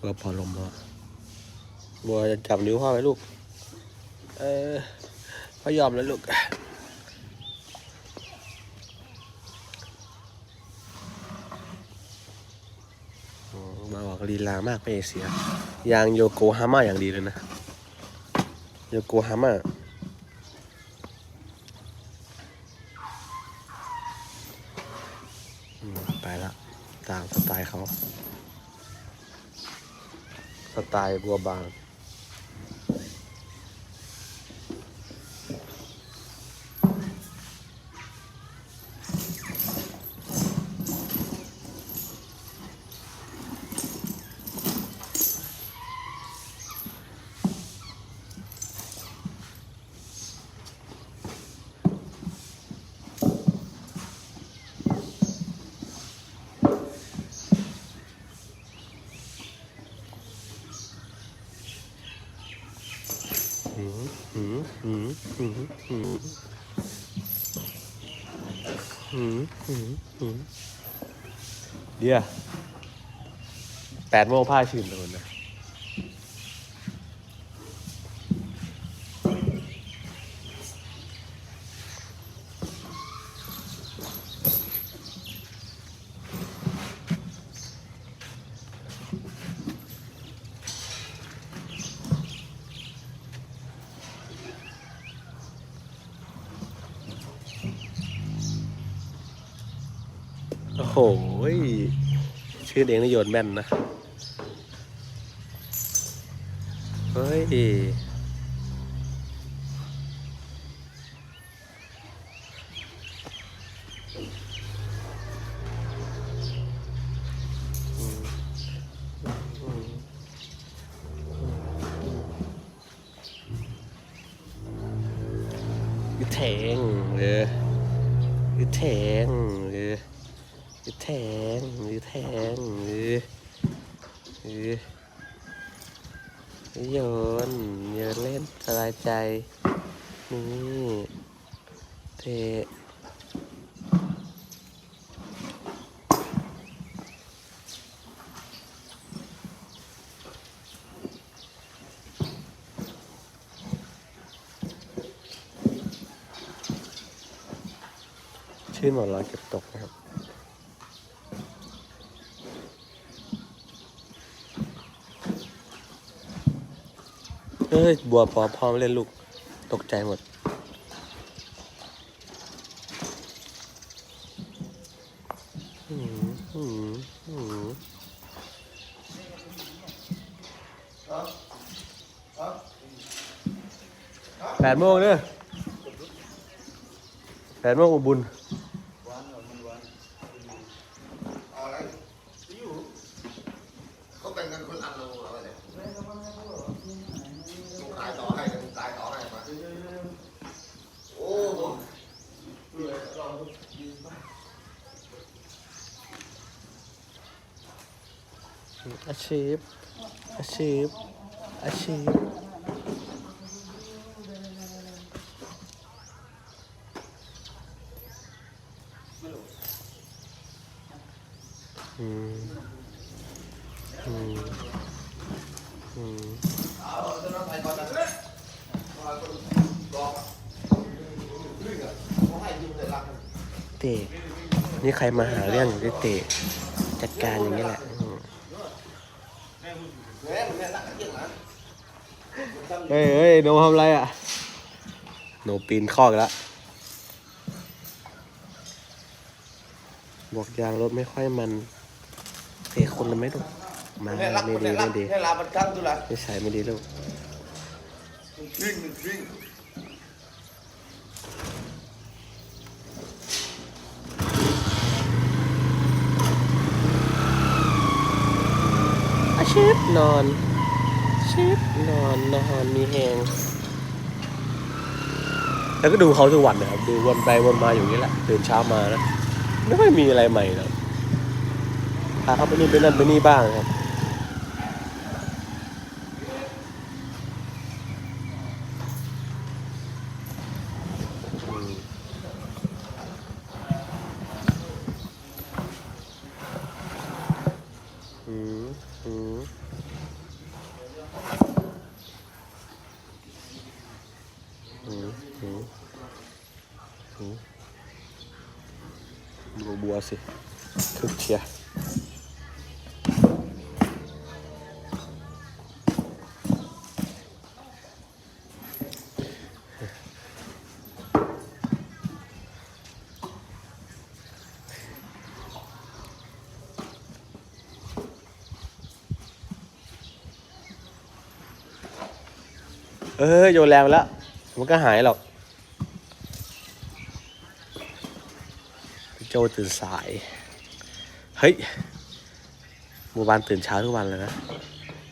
ก็พอลมแล้วบัวจะจับนิ้วพ่อไหมลูก เออพ่อยอมแล้วลูกมาออกลีลามากไม่เอเสียยางโยโกฮาม่าอย่างดีเลยนะ โยโกฮาม่า อืมไปละตามสไตล์เขา สไตล์บัวบาง เดี๋ยวแปดโมงผ้าชื่นเลยนะ ชื่อเองนี่โยนแม่นนะ เฮ้ย ยูแทงยูแทงเออเออโยนโยนเล่นสบายใจ นี่เทชื่อหมอนรอยเก็บตกนะครับ เฮ้ย บัวพอพร้อมเล่นลูก ตกใจหมด อืมอืมอืมแปดโมงเด้อแปดโมงอุบุญ อาชีพ อาชีพ อาชีพเตะ นี่ใครมาหาเรื่องหรือเตะ จัดการอย่างนี้แหละ เยี่ยงนะเฮ้ยเฮ้ยโนทำไรอะ โนปีนคอกแล้วบอกยางรถไม่ค่อยมันเตะคนละไม่ถูกมาแม่รักไม่คนดีแม่รัไม่กดีแม่ลาบันคังตุลาไม่ใช่ไม่ดีลูกทริงทริงอาชีพนอน ชีพนอนนอนมีแหงแล้วก็ดูเขาทุกวันนะครับดูวนไปวนมาอยู่นี้แหละตื่นเช้ามานะไม่ค่อยมีอะไรใหม่หรอกพาเขาไปนี่ไปนั่นไปนี่บ้างครับอืม ดูบัวสิคึกเชียเออโยนแรงไปแล้ว มันก็หายหรอก โจตื่นสาย เฮ้ยหมู่บ้านตื่นเช้าทุกวันเลยนะ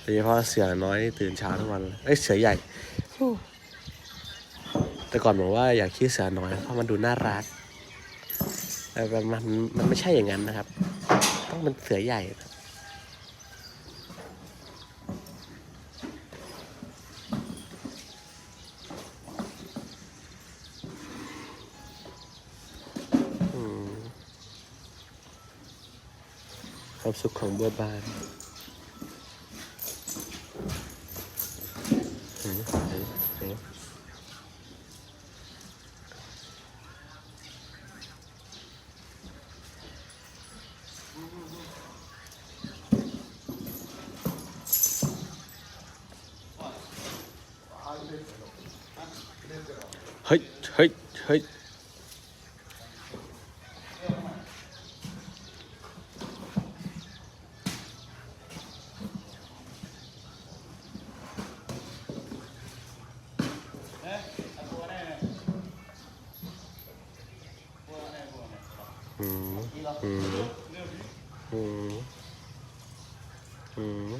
โดยเฉพาะเสือน้อยตื่นเช้าทุกวันเอ้ยเสือใหญ่ แต่ก่อนบอกว่าอยากคิดเสือน้อยเพราะมันดูน่ารักแต่มันมันมันไม่ใช่อย่างนั้นนะครับ ต้องเป็นเสือใหญ่นะอืมความ สุขของบัวบานเฮ้ยเฮ้ยเฮ้ย อืมอืมอืมอืม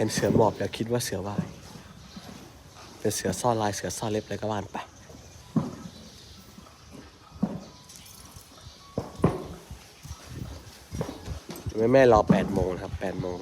เห็นเสือหมอบแล้วคิดว่าเสือว่ายเป็นเสือซ่อนลายเสือซ่อนเล็บอะไรก็ว่านไป แม่แม่รอแปดโมงครับแปดโมง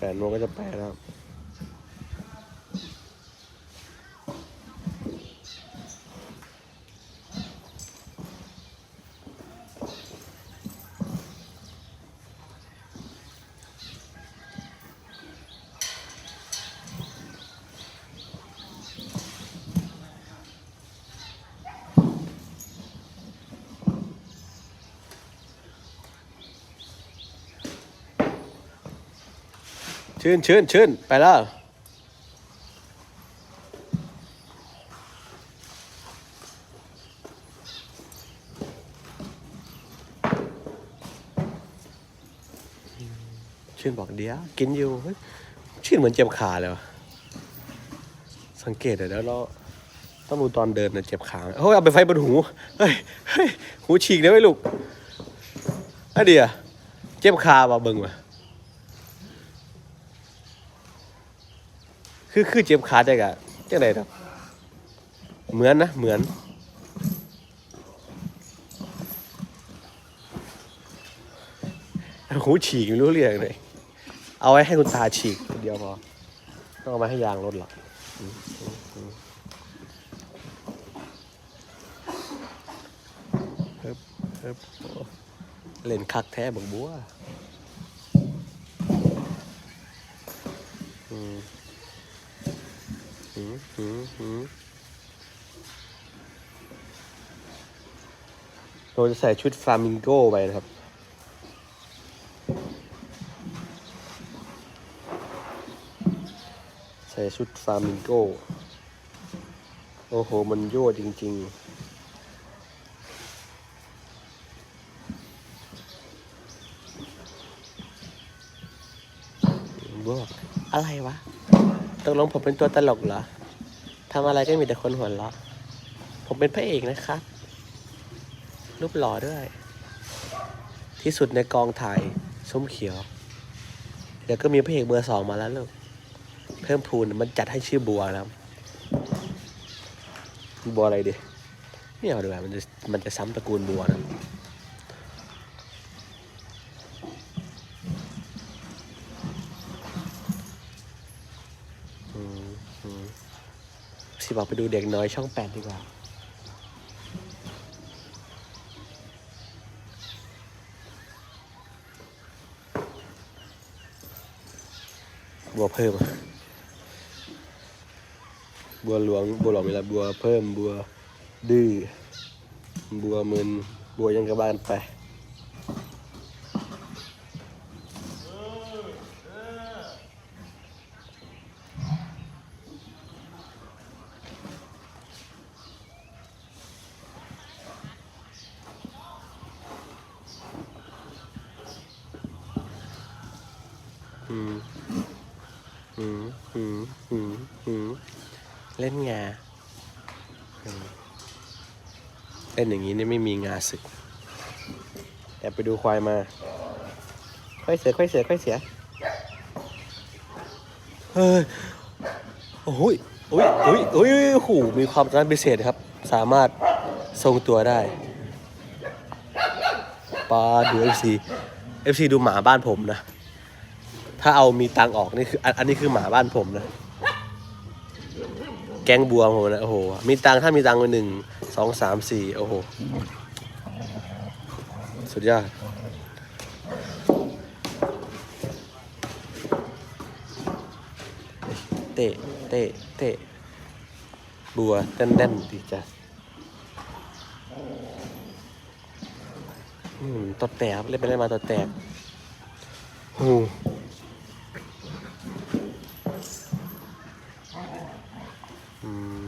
แปดโมก็จะแปดครับ ชื่นชื่นชื่นไปแล้วชื่นบอกเดี๋ยวกินอยู่เฮ้ยชื่นเหมือนเจ็บขาเลยวะสังเกตเดี๋ยวแล้วเราต้องดูตอนเดินนะเจ็บขาเฮ้ยเอาไปไฟบนหูเฮ้ยเฮ้ยหูฉีกได้ไหมลูกอะเดียวเจ็บขาว่ะเบิ่งว่ะ คือคือเจ็บขาจังอะจังไดครับเหมือนนะเหมือน หูฉีกไม่รู้เรื่องเลย เอาไว้ให้คุณตาฉีกเดียวพอต้องเอามาให้ยางรถหรอกเฮิบเฮิบเล่นคักแท้บักบัวอืม หืมหืมเราจะใส่ชุดฟลามิงโก้ไปนะครับ ใส่ชุดฟลามิงโก้ โอ้โห มันยั่วจริง ๆบอกอะไรวะตกลงผมเป็นตัวตลกเหรอ ทำอะไรก็มีแต่คนหัวเราะ ผมเป็นพระเอกนะครับ รูปหล่อด้วย ที่สุดในกองถ่ายส้มเขียว เดี๋ยวก็มีพระเอกเบอร์สองมาแล้วลูก เพิ่มพูนมันจัดให้ชื่อบัวนะครับบัวอะไรดิไม่เอาดีกว่ามันจะมันจะซ้ำตระกูลบัวนะ FC บอกไปดูเด็กน้อยช่องแปดดีกว่า บัวเพิ่ม บัวหลวง บัวหลวงเวลาบัวเพิ่ม บัวดื้อ บัวมึน บัวยังกระบานไป อืม อืม อืม อืม อืม เล่นงาเล่นอย่างนี้นี่ไม่มีงาศึกแอบไปดูควายมา ค่อยเสียค่อยเสียค่อยเสียเฮ้ยโอ้ยโอ้ยโอ้ยโอ้ยโอ้โหมีความสามารถพิเศษครับ สามารถทรงตัวได้ปลาดู FC FC ดูหมาบ้านผมนะ ถ้าเอามีตังออกนี่คืออันนี้คือหมาบ้านผมนะ แกงบัวผมนะโอ้โห มีตังถ้ามีตังค์มาหนึ่งสองสามสี่โอ้โห สุดยอดเตะเตะเตะบัวเต้นเต้นดีจ้ะตัวแตกครับเล่นไปเล่นมาตัวแตกโอ้ อืม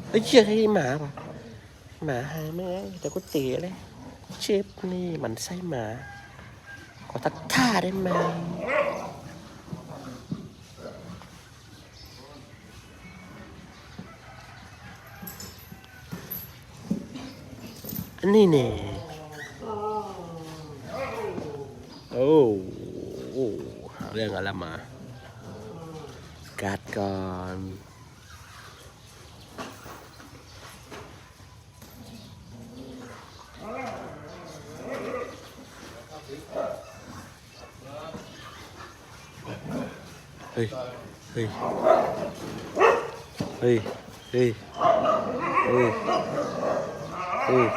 เอ้ยเชี่ยให้หมาปะหมาหายไหมแต่ก็เตะเลยเชฟนี่มันไส้หมา ขอทักท่าได้ไหมอันนี้เนี่ยโอ้โหเรื่องอะไรมา Ê, ê, ê, ê, ê, ê.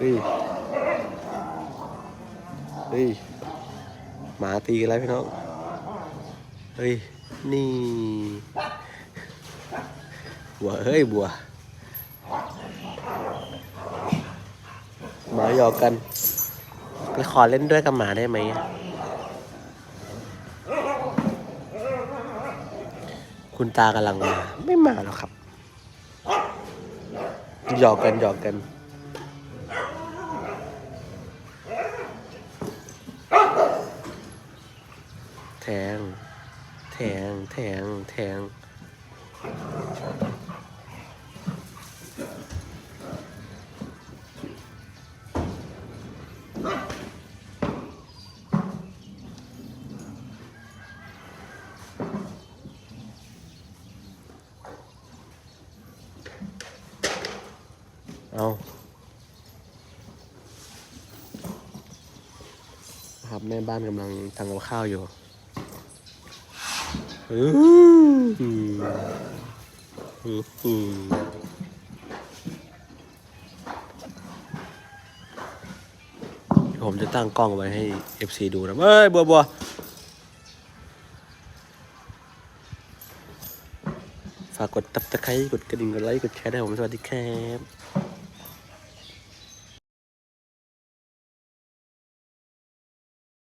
Ê. Ê. Má tí cái lái phải không? Ê, ni. Bùa ơi bùa. Má giò canh. นแล้วพี่น้องเฮ้ยนี่บัวเฮ้ยบัวหมาหยอกกันไปขอเล่นด้วยกับหมาได้ไหมคุณตากำลังมา ไม่มาหรอกครับ หยอกกันหยอกกัน แทง แทง แทง แทง แม่บ้านกำลังทำกับข้าวอยู่อื้อหืออือผมจะตั้งกล้องไว้ให้ FC ดูนะเฮ้ย บัวบัวฝากกดตับตะไคร้กดกระดิ่งกดไลค์กดแชร์ได้ผมสวัสดีครับ